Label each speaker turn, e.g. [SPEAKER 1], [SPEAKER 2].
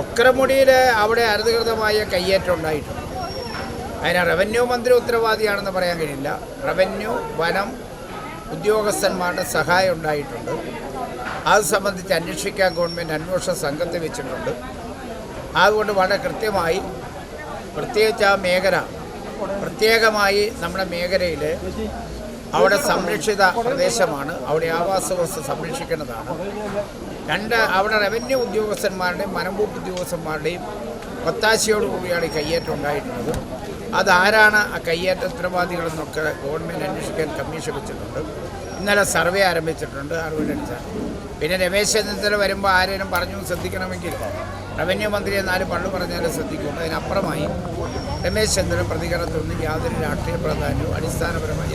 [SPEAKER 1] ഒക്കരമുടിയിൽ അവിടെ അനധികൃതമായ കയ്യേറ്റം ഉണ്ടായിട്ടുണ്ട്. അതിന് റവന്യൂ മന്ത്രി ഉത്തരവാദിയാണെന്ന് പറയാൻ കഴിയില്ല. റവന്യൂ വനം ഉദ്യോഗസ്ഥന്മാരുടെ സഹായം ഉണ്ടായിട്ടുണ്ട്. അത് സംബന്ധിച്ച് അന്വേഷിക്കാൻ ഗവൺമെന്റ് അന്വേഷണ സംഘത്തെ വെച്ചിട്ടുണ്ട്. അതുകൊണ്ട് വളരെ കൃത്യമായി പ്രത്യേകിച്ച് ആ മേഖല പ്രത്യേകമായി നമ്മുടെ മേഖലയിൽ അവിടെ സംരക്ഷിത പ്രദേശമാണ്. അവിടെ ആവാസ വ്യവസ്ഥ സംരക്ഷിക്കേണ്ടതാണ്. രണ്ട് അവിടെ റവന്യൂ ഉദ്യോഗസ്ഥന്മാരുടെയും വനംവകുപ്പ് ഉദ്യോഗസ്ഥന്മാരുടെയും ഒത്താശയോടുകൂടിയാണ് ഈ കയ്യേറ്റം ഉണ്ടായിട്ടുള്ളത്. അതാരാണ് ആ കയ്യേറ്റ ഉത്തരവാദികളെന്നൊക്കെ ഗവൺമെന്റ് അന്വേഷിക്കാൻ കമ്മീഷൻ വെച്ചിട്ടുണ്ട് ഇന്നലെ സർവേ ആരംഭിച്ചിട്ടുണ്ട്. അറിവിനനുസരിച്ച് പിന്നെ രമേശ് ചെന്നിത്തല വരുമ്പോൾ ആരേലും പറഞ്ഞു ശ്രദ്ധിക്കണമെങ്കിൽ റവന്യൂ മന്ത്രി എന്നാലും പള്ളു പറഞ്ഞാലും ശ്രദ്ധിക്കുള്ളൂ. അതിനപ്പുറമായി രമേശ് ചെന്നിത്തല പ്രതികരണത്തിൽ നിന്ന് യാതൊരു രാഷ്ട്രീയ പ്രാധാന്യവും അടിസ്ഥാനപരമായി